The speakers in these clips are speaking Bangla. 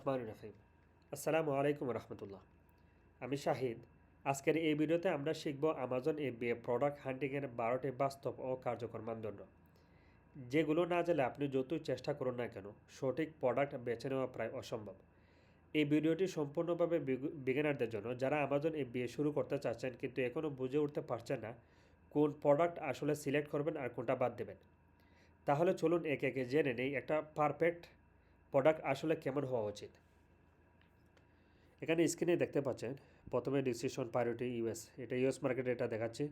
রহমান রহিম। আসসালামু আলাইকুম রহমতুল্লাহ। আমি শাহিদ। আজকের এই ভিডিওতে আমরা শিখব আমাজন এফবিএ প্রোডাক্ট হান্টিংয়ের বারোটি বাস্তব ও কার্যকর মানদণ্ড। যেগুলো না জেলে আপনি যতই চেষ্টা করুন না কেন, সঠিক প্রোডাক্ট বেছে নেওয়া প্রায় অসম্ভব। এই ভিডিওটি সম্পূর্ণভাবে বিগিনারদের জন্য। যারা আমাজন এফবিএ শুরু করতে চাচ্ছেন কিন্তু এখনও বুঝে উঠতে পারছেন না কোন প্রোডাক্ট আসলে সিলেক্ট করবেন আর কোনটা বাদ দেবেন। তাহলে চলুন একে একে জেনে নেই একটা পারফেক্ট প্রোডাক্ট আসলে কেমন হওয়া উচিত? এখানে স্ক্রিনে দেখতে পাচ্ছেন, প্রথমে ডিসিশন প্রায়োরিটি ইউএস এটা ইউএস মার্কেটে এটা দেখাচ্ছে।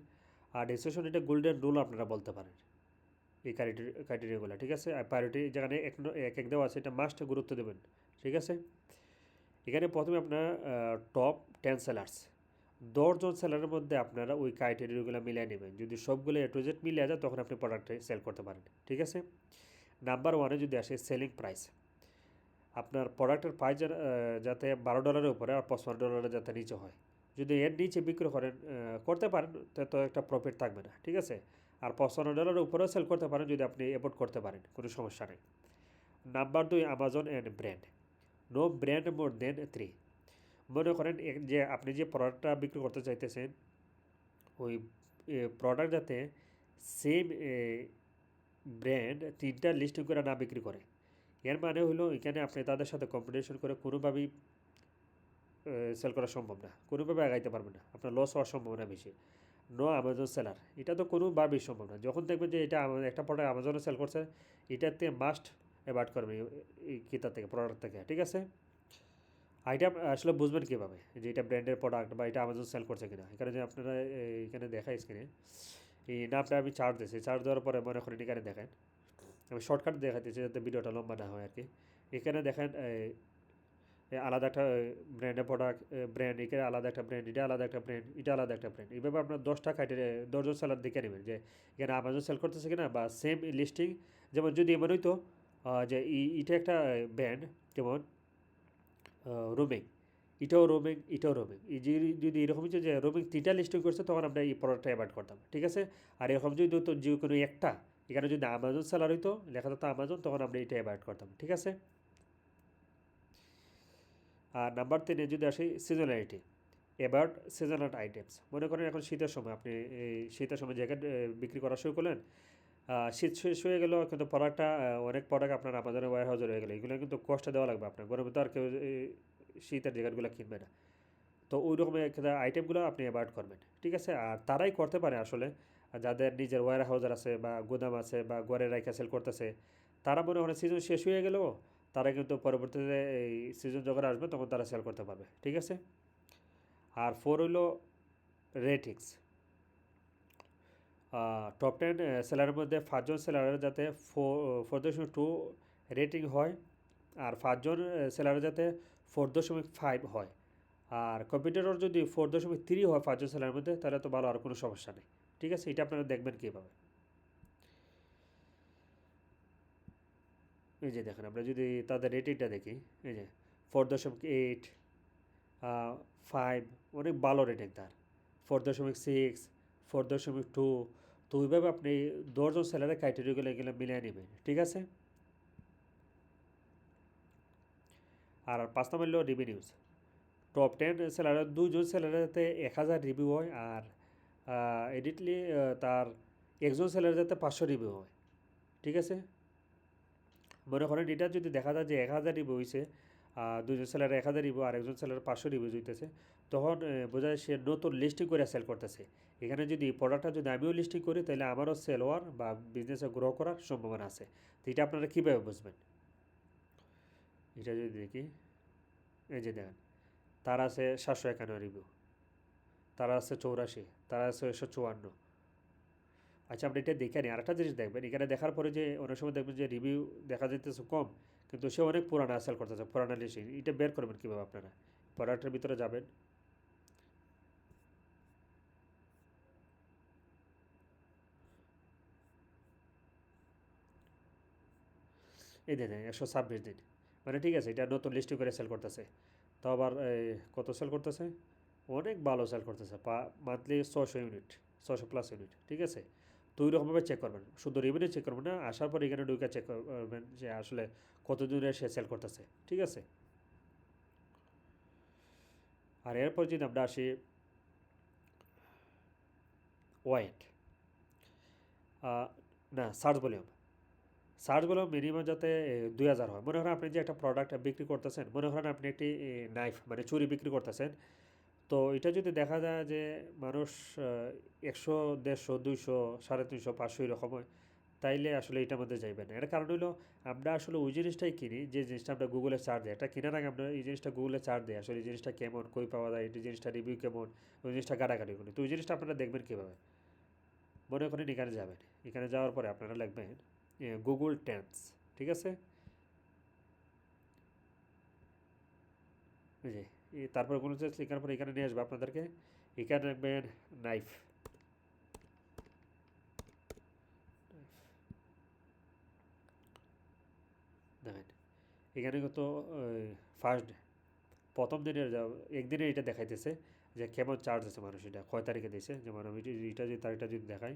আর ডিসিশন এটা গোল্ডেন রুল আপনারা বলতে পারেন। এই ক্রাইটেরিয়াগুলো ঠিক আছে? আর প্রায়োরিটি যেখানে এক এক দেওয়া আছে, এটা মাস্ট গুরুত্ব দেবেন, ঠিক আছে? এখানে প্রথমে আপনার টপ টেন সেলার্স দশজন সেলারের মধ্যে আপনারা ওই ক্রাইটেরিয়াগুলো মিলিয়ে নেবেন। যদি সবগুলো এ টু জেড মিলিয়ে যায়, তখন আপনি প্রোডাক্টে সেল করতে পারেন, ঠিক আছে? নাম্বার ওয়ানে যদি আসে সেলিং প্রাইস আপনার প্রোডাক্টের প্রাইস যাতে বারো ডলারের উপরে আর পঁচপান্ন ডলারের যাতে নিচে হয়। যদি এর নিচে বিক্রি করেন করতে পারেন, তো একটা প্রফিট থাকবে না, ঠিক আছে? আর পঁচপান্ন ডলারের উপরেও সেল করতে পারেন, যদি আপনি এফোর্ড করতে পারেন, কোনো সমস্যা নেই। নাম্বার দুই Amazon and brand no brand more than three মনে করেন যে আপনি যে প্রোডাক্টটা বিক্রি করতে চাইতেছেন, ওই প্রোডাক্ট যাতে সেম ব্র্যান্ড তিনটা লিস্টিং করে না বিক্রি করে। এর মানে হলো এখানে আপনি তাদের সাথে কম্পিটিশন করে কোনোভাবেই সেল করা সম্ভব না। কোনোভাবে আগাইতে পারবেন না। আপনার লস হওয়ার সম্ভাবনা বেশি। নো আমাজন সেলার এটা তো কোনোভাবেই সম্ভব না। যখন দেখবেন যে এটা একটা প্রোডাক্ট আমাজনে সেল করছে, এটাতে মাস্ট অ্যাভয়েড করবেন এই- এই থেকে প্রোডাক্ট থেকে। ঠিক আছে? এটা আসলে বুঝবেন কীভাবে? যে এটা ব্র্যান্ডের প্রোডাক্ট বা এটা আমাজন সেল করছে কিনা। এখানে যে আপনারা এখানে দেখাই স্ক্রিনে এই নামটা আমি চার্জ দিয়েছি। চার্জ দেওয়ার পরে মনে করেন এখানে দেখেন। আমি শর্টকাট দেখাতেছি যাতে ভিডিওটা লম্বা না হয় আর কি। এখানে দেখেন আলাদা একটা ব্র্যান্ডের প্রোডাক্ট ব্র্যান্ড এখানে আলাদা একটা ব্র্যান্ড এটা আলাদা একটা ব্র্যান্ড এটা আলাদা একটা ব্র্যান্ড এইভাবে আপনার দশটা ক্রাইটেরিয়া দশজন সেলার দেখে নেবেন যে, এখানে আমাজন সেল করতেছে কিনা বা সেম লিস্টিং যেমন যদি এমন হইতো যে এটা একটা ব্র্যান্ড যেমন রোমিং এটাও রোমিং এটাও রোমিং যদি এরকম হচ্ছে যে রোমিং তিনটা লিস্টিং করছে, তখন আমরা এই প্রোডাক্টটা অ্যাভয়েড করতাম, ঠিক আছে? আর এরকম যদি হতো যে কোনো একটা এখানে যদি আমাজন সেলার হইতো, লেখা থাকতো আমাজন তখন আমরা এটা অ্যাভয়েড করতাম, ঠিক আছে? আর নাম্বার তিনে যদি আসি সিজনালিটি অ্যাবাউট সিজনাল আইটেমস মনে করেন এখন শীতের সময়, আপনি এই শীতের সময় জ্যাকেট বিক্রি করা শুরু করলেন শীত শেষ হয়ে গেল, কিন্তু প্রোডাক্টটা অনেক প্রোডাক্ট আপনার আমাজনের ওয়ার হাউসে রয়ে গেলো। এগুলো কিন্তু কষ্ট দেওয়া লাগবে আপনার। গরমে তো আর কেউ শীতের জ্যাকেটগুলো কিনবে না। তো ওই রকমের আইটেমগুলো আপনি অ্যাভয়েড করবেন, ঠিক আছে? আর তারাই করতে পারে আসলে যাদের নিজের ওয়ার হাউজার আছে বা গুদাম আছে বা ঘরে রাইখা সেল করতেছে, তারা মনে হয় সিজন শেষ হয়ে গেলেও তারা কিন্তু পরবর্তীতে এই সিজন যখন আসবে তখন তারা সেল করতে পারবে, ঠিক আছে? আর ফোর হইল রেটিংস টপ টেন সেলারের মধ্যে পাঁচজন সেলারের যাতে ফোর দশমিক টু রেটিং হয়, আর পাঁচজন সেলারের যাতে ফোর দশমিক ফাইভ হয়। আর কম্পিউটারের যদি ফোর দশমিক থ্রি হয় পাঁচজন সেলারের মধ্যে, তাহলে তো ভালো, আর কোনো সমস্যা নেই। ঠিক আছে? এটা আপনারা দেখবেন কীভাবে। এই যে দেখেন, আমরা যদি তাদের রেটিংটা দেখি, এই যে ফোর দশমিক এইট ফাইভ অনেক ভালো রেটিং তার। ফোর দশমিক সিক্স ফোর দশমিক টু তো ওইভাবে আপনি দশজন সেলারের ক্রাইটেরিয়াগুলো এগুলো মিলিয়ে নেবেন, ঠিক আছে? আর পাঁচ নম্বর হলো রিভিনিউজ টপ টেন সেলারের দুজন সেলারেতে এক হাজার রিভিউ হয় আর এডিটলি তার একজন সেলার যাতে পাঁচশো রিভিউ হয়। ঠিক আছে? মনে করেন এটা যদি দেখা যায় যে এক হাজার রিভিউ হয়েছে দুজন সেলার এক হাজার রিভিউ আর একজন সেলার পাঁচশো রিভিউ হইতেছে তখন বোঝা যায় সে নতুন লিস্টিং করে সেল করতেছে এখানে যদি প্রোডাক্টটা যদি আমিও লিস্টিং করি, তাহলে আমারও সেল হওয়ার বা বিজনেসে গ্রো করার সম্ভাবনা আছে। তো এটা আপনারা কীভাবে বুঝবেন? এটা যদি দেখি, এই যে দেখেন। তার আছে সাতশো একান্ন রিভিউ তার আছে চৌরাশি, তার আছে একশো চুয়ান্ন। আচ্ছা আপনি এটা দেখে নিন আরেকটা জিনিস দেখবেন, এখানে দেখার পরে যে অনেক সময় দেখবেন যে রিভিউ দেখা যেতেছে কম, কিন্তু সে অনেক পুরানা সেল করতেছে, পুরানা লিস্টিং এটা বের করবেন কীভাবে আপনারা? প্রোডাক্টের ভিতরে যাবেন। এই দিন একশো ছাব্বিশ দিন। মানে ঠিক আছে, এটা নতুন লিস্টিং করে সেল করতেছে। তো আবার এই, কত সেল করতেছে? অনেক ভালো সেল করতেছে পা মান্থলি ছশো ইউনিট ছশো প্লাস ইউনিট ঠিক আছে? ওই রকমভাবে চেক করবেন শুধু রেভিনিউ চেক করবেন না আসার পর এখানে ঢুকে চেক করবেন যে আসলে কত দিনে সে সেল করতেছে ঠিক আছে? আর এরপর যদি আমরা আসি ওয়াইট না search volume search volume minimum যাতে দুই হাজার হয়। মনে করেন আপনি যে একটা প্রোডাক্ট বিক্রি করতেছেন, মনে করেন আপনি একটি নাইফ মানে চুরি বিক্রি করতেছেন, তো এটা যদি দেখা যায় যে মানুষ একশো, দেড়শো, দুইশো, সাড়ে তিনশো, পাঁচশো এরকম হয়, তাইলে আসলে এটার মধ্যে যাইবে না। এর কারণ হলো আমরা আসলে ওই জিনিসটাই কিনি, যে জিনিসটা আমরা গুগলে চার্জ দিই। এটা কেনার আগে আমরা এই জিনিসটা গুগলে চার্জ দিই, আসলে এই জিনিসটা কেমন, কই পাওয়া যায়, এই জিনিসটা রিভিউ কেমন, ওই জিনিসটা গাড়াগাড়ি করি। তো ওই জিনিসটা আপনারা দেখবেন কীভাবে? মনে করেন এখানে যাবেন, এখানে যাওয়ার পরে আপনারা লিখবেন গুগল ট্যান্স ঠিক আছে? জি তারপর কোনো চেঞ্জ লেখার পর এখানে নিয়ে আসবে আপনাদেরকে। এখানে রাখবেন নাইফ দেখেন, এখানে কিন্তু ফার্স্ট প্রথম দিনের একদিনে এটা দেখাইতেছে যে কেমন চার্জ আছে মানুষ এটা, কয় তারিখে দিয়েছে? যেমন আমি এটা যদি, তারিখটা যদি দেখাই।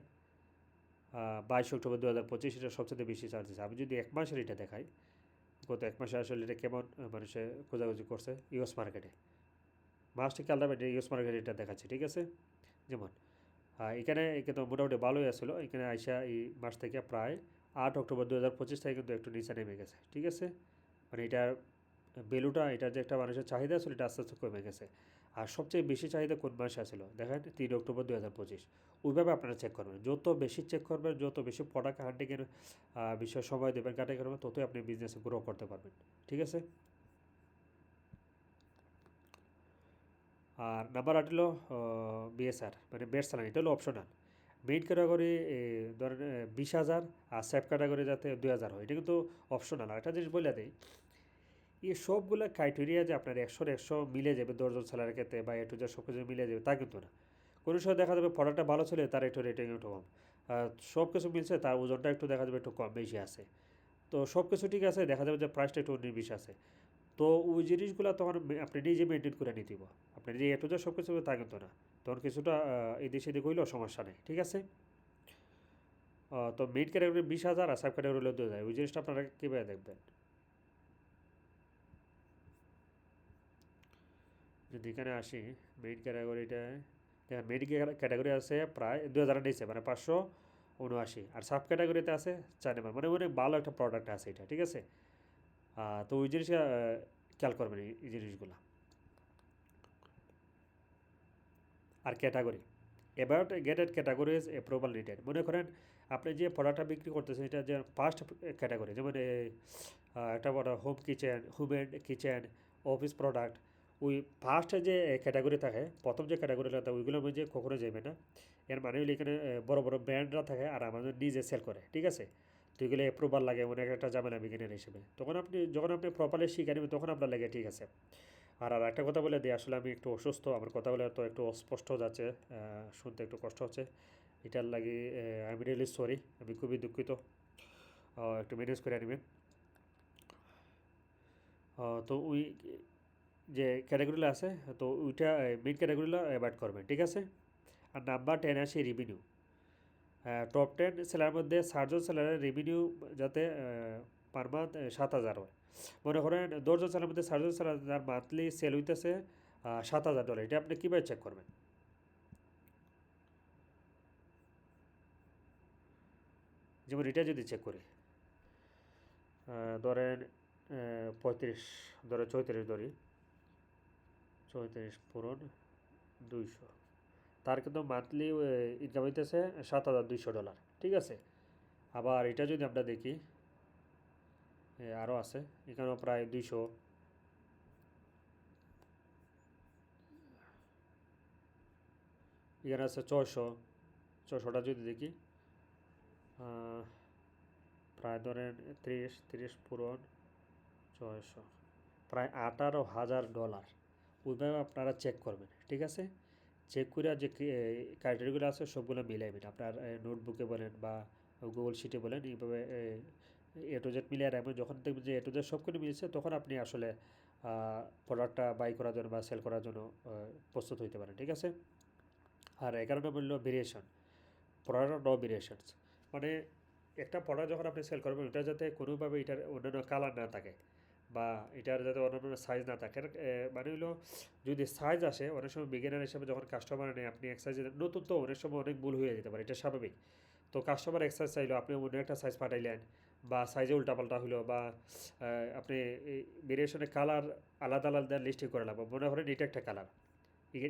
বাইশ অক্টোবর দু হাজার পঁচিশ এটা সবচেয়ে বেশি চার্জ আছে। আমি যদি এক মাসের এটা দেখাই, গত এক মাসে আসলে এটা কেমন মানুষে খোঁজাখুঁজি করছে ইউএস মার্কেটে মাসটি খেয়াল রাখবেন ইউএস মার্কেটে এটা দেখাচ্ছে, ঠিক আছে? যেমন এখানে কিন্তু মোটামুটি ভালোই আসছিল এখানে আইসা এই মাস থেকে প্রায় আট অক্টোবর দু হাজার পঁচিশ থেকে কিন্তু একটু নিচে নেমে গেছে, ঠিক আছে? মানে এটার ভ্যালুটা এটার যে একটা মানুষের চাহিদা ছিল, এটা আস্তে আস্তে কমে গেছে। আর সবচেয়ে বেশি চাহিদা কোন মাসে আসছিল দেখেন, তিন অক্টোবর দু হাজার পঁচিশ। ওইভাবে আপনারা চেক করবেন। যত বেশি চেক করবেন, যত বেশি প্রোডাক্ট হান্টিংয়ের বিষয়ে সময় দেবেন কাটে করবেন, ততই আপনি বিজনেসে গ্রো করতে পারবেন। ঠিক আছে? আর নাম্বার আট হলো বিএসআর মানে বেস্ট স্যালারি এটা হলো অপশনাল মেইন ক্যাটাগরি ধরেন বিশ হাজার আর সেফ ক্যাটাগরি যাতে দুই হাজার হয়, এটা কিন্তু অপশনাল আর একটা জিনিস বলে দিই, এই সবগুলো ক্রাইটেরিয়া যে আপনার একশোর একশো মিলে যাবে, দশজন স্যালারির ক্ষেত্রে বা একটু যা সব কিছু মিলে যাবে, তা কিন্তু না। কোনো দেখা যাবে প্রোডাক্টটা ভালো ছিল, তার একটু রেটিং একটু কম। সব কিছু মিলছে, তার ওজনটা একটু দেখা যাবে একটু কম, বেশি আছে। তো সব কিছু ঠিক আছে, দেখা যাবে যে প্রাইসটা একটু নির্বিষ আছে। তো ওই জিনিসগুলো তখন আপনি নিজে মেনটেন করে নিতে আপনি যে একটু যা সব কিছু তা কিন্তু না। তখন কিছুটা এদিক সেদিক হইলেও সমস্যা নেই, ঠিক আছে? তো মেইন ক্যাটাগরি বিশ হাজার আর সাব ক্যাটাগরি হলে দু হাজার। ওই জিনিসটা আপনারা কীভাবে দেখবেন? যদি এখানে আসি মেইন ক্যাটাগরিটায় দেখেন মেইন ক্যাটাগরি আছে প্রায় দু হাজার নিচে মানে পাঁচশো উনআশি। আর সাব ক্যাটাগরিতে আছে চার নাম্বার মানে অনেক ভালো একটা প্রোডাক্ট আছে এটা, ঠিক আছে? তো ওই জিনিস খেয়াল করবেন এই জিনিসগুলো। আর category about gated categories approval needed মনে করেন আপনি যে প্রোডাক্টটা বিক্রি করতেছেন, এটা যে ফার্স্ট ক্যাটাগরি যেমন একটা বড় home kitchen home and kitchen office product ওই ফার্স্টে যে ক্যাটাগরি থাকে, প্রথম যে ক্যাটাগরিটা থাকে ওইগুলোর মধ্যে কখনো যাবে না। এর মানে হলো এখানে বড় বড় ব্র্যান্ডরা থাকে আর আমাদের নিজে সেল করে, ঠিক আছে? তো এগুলো অ্যাপ্রুভাল লাগে অনেক একটা ঝামেলা বিজ্ঞানের হিসেবে। তখন আপনি, যখন আপনি প্রপারলি শিখে নেবেন, তখন আপনার লাগে ঠিক আছে। আর আর একটা কথা বলে দিই, আসলে আমি একটু অসুস্থ, আমার কথা বলে তো একটু অস্পষ্ট যাচ্ছে শুনতে একটু কষ্ট হচ্ছে। এটার লাগে আমি রিয়েলি সরি আমি খুবই দুঃখিত। একটু ম্যানেজ করে নেবেন। তো ওই যে ক্যাটাগরিগুলো আছে, তো ওইটা মেন ক্যাটাগরিগুলো অ্যাভয়েড করবেন ঠিক আছে? আর নাম্বার টেন আসে রেভিনিউ টপ টেন সেলার মধ্যে ষাটজন সেলারের রেভিনিউ যাতে পার মান্থ সাত হাজার হয়। মনে করেন দশজন সেলার মধ্যে ষাটজন সেলার যার মান্থলি সেল হইতেছে সাত হাজার ডলার এটা আপনি কীভাবে চেক করবেন? যেমন এটা যদি চেক করি ধরেন পঁয়ত্রিশ, ধরেন চৌত্রিশ ধরি। চৌত্রিশ পূরণ দুইশো। তার কিন্তু মান্থলি ইনকাম হইতেছে সাত হাজার দুইশো ডলার ঠিক আছে? আবার এটা যদি আমরা দেখি আরও আছে, এখানেও প্রায় দুইশো। এখানে আছে ছয়শো ছশোটা যদি দেখি প্রায় ধরেন ত্রিশ ত্রিশ পূরণ ছয়শো, প্রায় আঠারো হাজার ডলার ওইভাবে আপনারা চেক করবেন, ঠিক আছে? চেক করে যে ক্রাইটেরিয়াগুলো আছে, সবগুলো মিলাইবেন আপনার নোটবুকে বলেন বা গুগল শিটে বলেন, এইভাবে, এ টু জেড মিলিয়ে রাখবেন। যখন দেখবেন যে এ টু জেড সবগুলো মিলেছে, তখন আপনি আসলে প্রোডাক্টটা বাই করার জন্য বা সেল করার জন্য প্রস্তুত হইতে পারেন, ঠিক আছে? আর এগারো নম্বর হলো ভেরিয়েশন প্রোডাক্ট নো ভেরিয়েশনস মানে একটা প্রোডাক্ট যখন আপনি সেল করবেন ওটা যাতে কোনোভাবে এটার অন্যান্য কালার না থাকে। বা এটার যাতে অন্যান্য সাইজ না থাকে। মানে হলো যদি সাইজ আসে, অনেক সময় বিগিনার হিসেবে যখন কাস্টমার নেয়, আপনি এক সাইজ নতুন তো অনেক সময় অনেক ভুল হয়ে যেতে পারে, এটা স্বাভাবিক। তো কাস্টমার এক সাইজ চাইলো, আপনি অন্য একটা সাইজ পাঠাইলেন বা সাইজে উল্টাপাল্টা হলো বা আপনি ভেরিয়েশনের কালার আলাদা আলাদা লিস্টে করে লাগবো মনে করেন এটা একটা কালার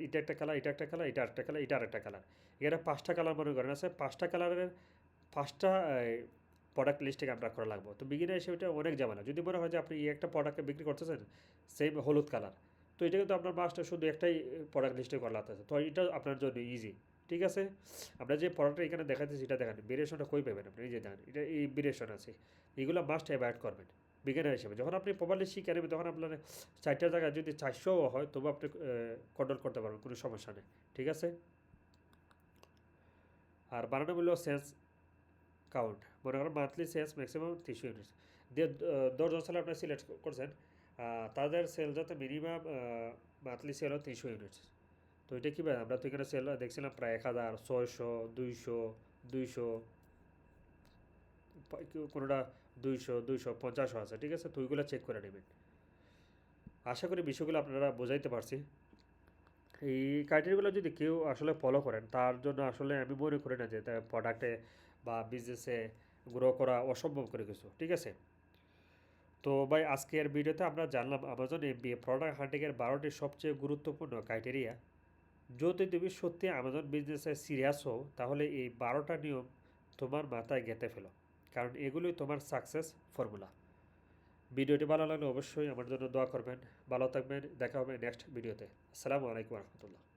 এটা একটা কালার এটা একটা কালার এটা একটা কালার এটা আরেকটা কালার এখানে পাঁচটা কালার মনে করেন আছে, পাঁচটা কালারের পাঁচটা প্রোডাক্ট লিস্টে আপনার করা লাগবো। তো বিগিনার হিসেবে এটা অনেক ঝামেলা যদি মনে হয় যে আপনি এই একটা প্রোডাক্টকে বিক্রি করতেছেন সেম হলুদ কালার তো এটা কিন্তু আপনার মাস্টার শুধু একটাই প্রোডাক্ট লিস্টে করা লাগতেছে। তো এটা আপনার জন্য ইজি ঠিক আছে? আমরা যে প্রোডাক্টটা এখানে দেখাচ্ছি সেটা দেখান ভেরিয়েশনটা কই পাবেন আপনি? নিজে দেখেন, এটা এই ভেরিয়েশন আছে। এগুলো মাস্ট অ্যাভয়েড করবেন বিজ্ঞানের হিসেবে। যখন আপনি প্রপারলি শিখে নেবেন, তখন আপনার চারটা জায়গায় যদি চারশোও হয়, তবু আপনি কন্ট্রোল করতে পারবেন, কোনো সমস্যা নেই, ঠিক আছে? আর বানানো মূল্য সেন্স কাউন্ট মনে করেন মান্থলি সেলস ম্যাক্সিমাম তিনশো ইউনিট দিয়ে দশজন সেল আপনি সিলেক্ট করছেন তাদের সেল যাতে মিনিমাম মান্থলি সেল হয় তিনশো ইউনিট তো এটা কী আমরা তো এখানে সেল দেখছিলাম প্রায় এক হাজার, ছয়শো, দুইশো দুইশো কোনোটা দুইশো দুইশো, পঞ্চাশও আছে, ঠিক আছে? তো ওইগুলো চেক করে নেবেন। আশা করি বিষয়গুলো আপনারা বোঝাইতে পারছি। এই ক্রাইটেরিয়াগুলো যদি কেউ আসলে ফলো করেন, তার জন্য আসলে আমি মনে করি না যে প্রোডাক্টে বা বিজনেসে গ্রো করা অসম্ভব করে কিছু, ঠিক আছে? তো ভাই, আজকের ভিডিওতে আমরা জানলাম আমাজন এমবিএ প্রোডাক্ট হান্টিংয়ের বারোটি সবচেয়ে গুরুত্বপূর্ণ ক্রাইটেরিয়া যদি তুমি সত্যি আমাজন বিজনেসে সিরিয়াস হও, তাহলে এই বারোটা নিয়ম তোমার মাথায় গেঁথে ফেলো, কারণ এগুলোই তোমার সাকসেস ফর্মুলা ভিডিওটি ভালো লাগলে অবশ্যই আমার জন্য দোয়া করবেন। ভালো থাকবেন, দেখা হবে নেক্সট ভিডিওতে। আসসালামু আলাইকুম রহমতুল্লাহ।